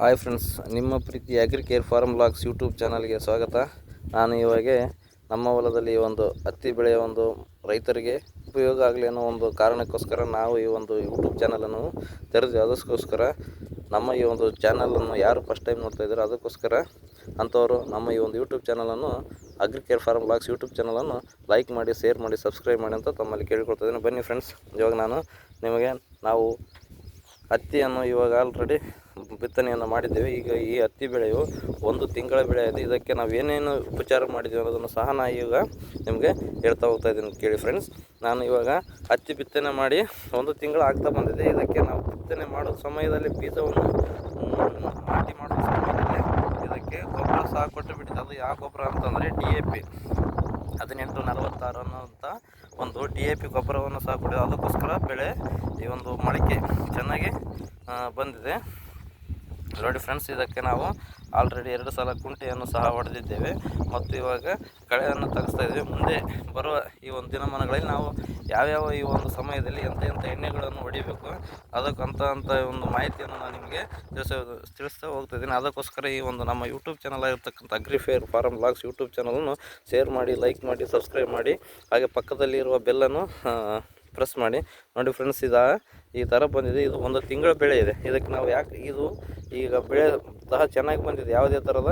Hi friends ನಿಮ್ಮ ಪ್ರೀತಿ agri care farm blogs YouTube ಚಾನಲ್ಗೆ ಸ್ವಾಗತ. ನಾನು ಇವಾಗ ನಮ್ಮ ಹೊಲದಲ್ಲಿ ಒಂದು ಹತ್ತಿ ಬೆಳೆಯ ಒಂದು ರೈತರಿಗೆ ಉಪಯೋಗ ಆಗಲಿ ಅನ್ನೋ ಒಂದು ಕಾರಣಕ್ಕೋಸ್ಕರ ನಾವು ಈ ಒಂದು ಯೂಟ್ಯೂಬ್ ಚಾನಲನ್ನು ತೆರೆದು ಅದಕ್ಕೋಸ್ಕರ ನಮ್ಮ ಈ ಒಂದು ಚಾನಲನ್ನು ಯಾರು ಫಸ್ಟ್ ಟೈಮ್ ನೋಡ್ತಾ ಇದ್ದಾರೆ ಅದಕ್ಕೋಸ್ಕರ ಅಂಥವರು ನಮ್ಮ ಈ ಒಂದು ಯೂಟ್ಯೂಬ್ ಚಾನಲನ್ನು agri care farm blogs YouTube ಚಾನಲನ್ನು ಲೈಕ್ ಮಾಡಿ ಶೇರ್ ಮಾಡಿ ಸಬ್ಸ್ಕ್ರೈಬ್ ಮಾಡಿ ಅಂತ ತಮ್ಮಲ್ಲಿ ಕೇಳಿಕೊಳ್ತಾ ಇದ್ದೀನಿ. ಬನ್ನಿ ಫ್ರೆಂಡ್ಸ್ ಇವಾಗ ನಾನು ನಿಮಗೆ ನಾವು ಹತ್ತಿಯನ್ನು ಇವಾಗ ಆಲ್ರೆಡಿ ಬಿತ್ತನೆಯನ್ನು ಮಾಡಿದ್ದೇವೆ. ಈಗ ಈ ಹತ್ತಿ ಬೆಳೆಯು ಒಂದು ತಿಂಗಳ ಬೆಳೆ ಇದೆ ಇದಕ್ಕೆ ನಾವು ಏನೇನು ಉಪಚಾರ ಮಾಡಿದ್ದೀವಿ ಅನ್ನೋದನ್ನು ಸಹ ನಾ ಈಗ ನಿಮಗೆ ಹೇಳ್ತಾ ಹೋಗ್ತಾ ಇದ್ದೀನಿ ಕೇಳಿ ಫ್ರೆಂಡ್ಸ್ ನಾನು ಇವಾಗ ಹತ್ತಿ ಬಿತ್ತನೆ ಮಾಡಿ ಒಂದು ತಿಂಗಳು ಆಗ್ತಾ ಬಂದಿದೆ. ಇದಕ್ಕೆ ನಾವು ಬಿತ್ತನೆ ಮಾಡೋ ಸಮಯದಲ್ಲಿ ಬೀಜವನ್ನು ನಾಟಿ ಮಾಡೋ ಸಮಯದಲ್ಲಿ ಇದಕ್ಕೆ ಗೊಬ್ಬರ ಸಹ ಕೊಟ್ಟು ಬಿಟ್ಟಿದೆ ಅದು ಯಾವ ಗೊಬ್ಬರ ಅಂತಂದರೆ ಡಿ ಎ ಪಿ ಹದಿನೆಂಟು ನಲವತ್ತಾರು ಅನ್ನೋಂಥ ಒಂದು ಡಿ ಎ ಪಿ ಗೊಬ್ಬರವನ್ನು ಸಹ ಕೊಟ್ಟಿದೆ ಅದಕ್ಕೋಸ್ಕರ ಬೆಳೆ ಈ ಒಂದು ಮೊಳಕೆ ಚೆನ್ನಾಗಿ ಬಂದಿದೆ. ನೋಡಿ ಫ್ರೆಂಡ್ಸ್ ಇದಕ್ಕೆ ನಾವು ಆಲ್ರೆಡಿ ಎರಡು ಸಲ ಕುಂಟೆಯನ್ನು ಸಹ ಹೊಡೆದಿದ್ದೇವೆ. ಮತ್ತು ಇವಾಗ ಕಳೆಯನ್ನು ತೆಗೆಸ್ತಾ ಇದ್ದೇವೆ. ಮುಂದೆ ಬರುವ ಈ ಒಂದು ದಿನಮಾನಗಳಲ್ಲಿ ನಾವು ಯಾವ್ಯಾವ ಈ ಒಂದು ಸಮಯದಲ್ಲಿ ಎಂಥ ಎಂಥ ಎಣ್ಣೆಗಳನ್ನು ಹೊಡಿಬೇಕು ಅದಕ್ಕಂತ ಅಂತ ಒಂದು ಮಾಹಿತಿಯನ್ನು ನಾನು ನಿಮಗೆ ತಿಳಿಸ ತಿಳಿಸ್ತಾ ಹೋಗ್ತಾ ಇದ್ದೀನಿ. ಅದಕ್ಕೋಸ್ಕರ ಈ ಒಂದು ನಮ್ಮ ಯೂಟ್ಯೂಬ್ ಚಾನಲ್ ಆಗಿರ್ತಕ್ಕಂಥ agri care farm blogs YouTube ಚಾನಲನ್ನು ಶೇರ್ ಮಾಡಿ ಲೈಕ್ ಮಾಡಿ ಸಬ್ಸ್ಕ್ರೈಬ್ ಮಾಡಿ. ಹಾಗೆ ಪಕ್ಕದಲ್ಲಿರುವ ಬೆಲ್ಲನ್ನು ಪ್ರೆಸ್ ಮಾಡಿ. ನೋಡಿ ಫ್ರೆಂಡ್ಸ್ ಇದು ಈ ಥರ ಬಂದಿದೆ. ಇದು ಒಂದು ತಿಂಗಳ ಬೆಳೆ ಇದೆ. ಇದಕ್ಕೆ ನಾವು ಯಾಕೆ ಇದು ಈಗ ಬೆಳೆ ಸಹ ಚೆನ್ನಾಗಿ ಬಂದಿದೆ. ಯಾವುದೇ ಥರದ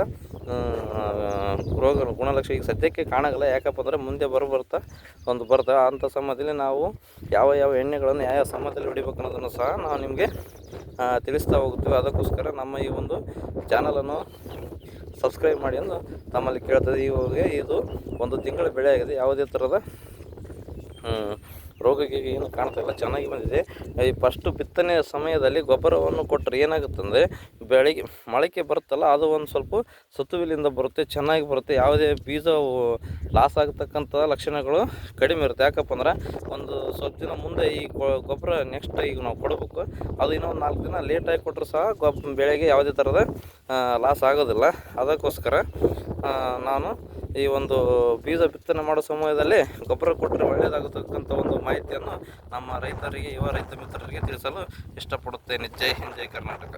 ರೋಗ ಗುಣಲಕ್ಷಣ ಈಗ ಸದ್ಯಕ್ಕೆ ಕಾಣಗಲ್ಲ. ಯಾಕಪ್ಪ ಅಂದರೆ ಮುಂದೆ ಬರ ಬರ್ತಾ ಒಂದು ಬರ್ತಾ ಅಂಥ ಸಮಯದಲ್ಲಿ ನಾವು ಯಾವ ಯಾವ ಎಣ್ಣೆಗಳನ್ನು ಯಾವ ಯಾವ ಸಮಯದಲ್ಲಿ ಹೊಡಿಬೇಕು ಅನ್ನೋದನ್ನು ಸಹ ನಾವು ನಿಮಗೆ ತಿಳಿಸ್ತಾ ಹೋಗ್ತೀವಿ. ಅದಕ್ಕೋಸ್ಕರ ನಮ್ಮ ಈ ಒಂದು ಚಾನಲನ್ನು ಸಬ್ಸ್ಕ್ರೈಬ್ ಮಾಡಿ ಎಂದು ತಮ್ಮಲ್ಲಿ ಕೇಳ್ತದೆ. ಇವಾಗ ಇದು ಒಂದು ತಿಂಗಳ ಬೆಳೆ ಆಗಿದೆ. ಯಾವುದೇ ಥರದ ಹ್ಮ್, ರೋಗ ಗೀಗ ಏನು ಕಾಣ್ತಾ ಇಲ್ಲ ಚೆನ್ನಾಗಿ ಬಂದಿದೆ. ಈ ಫಸ್ಟು ಬಿತ್ತನೆ ಸಮಯದಲ್ಲಿ ಗೊಬ್ಬರವನ್ನು ಕೊಟ್ಟರೆ ಏನಾಗುತ್ತಂದರೆ ಬೆಳೆಗೆ ಮೊಳಕೆ ಬರುತ್ತಲ್ಲ ಅದು ಒಂದು ಸ್ವಲ್ಪ ಸತುವಿಲಿಂದ ಬರುತ್ತೆ ಚೆನ್ನಾಗಿ ಬರುತ್ತೆ. ಯಾವುದೇ ಬೀಜ ಲಾಸ್ ಆಗತಕ್ಕಂಥ ಲಕ್ಷಣಗಳು ಕಡಿಮೆ ಇರುತ್ತೆ. ಯಾಕಪ್ಪ ಅಂದ್ರೆ ಒಂದು ಸ್ವಲ್ಪ ದಿನ ಮುಂದೆ ಈ ಗೊಬ್ಬರ ನೆಕ್ಸ್ಟ್ ಈಗ ನಾವು ಕೊಡಬೇಕು. ಅದು ಇನ್ನೂ ಒಂದು ನಾಲ್ಕು ದಿನ ಲೇಟಾಗಿ ಕೊಟ್ಟರು ಸಹ ಗೊಬ್ಬ ಬೆಳೆಗೆ ಯಾವುದೇ ಥರದ ಲಾಸ್ ಆಗೋದಿಲ್ಲ. ಅದಕ್ಕೋಸ್ಕರ ನಾನು ಈ ಒಂದು ಬೀಜ ಬಿತ್ತನೆ ಮಾಡೋ ಸಮಯದಲ್ಲಿ ಗೊಬ್ಬರ ಕೊಟ್ಟರೆ ಒಳ್ಳೆಯದಾಗತಕ್ಕಂಥ ಒಂದು ಮಾಹಿತಿಯನ್ನು ನಮ್ಮ ರೈತರಿಗೆ, ಯುವ ರೈತ ಮಿತ್ರರಿಗೆ ತಿಳಿಸಲು ಇಷ್ಟಪಡುತ್ತೇನೆ. ಜೈ ಹಿಂದ್, ಜೈ ಕರ್ನಾಟಕ.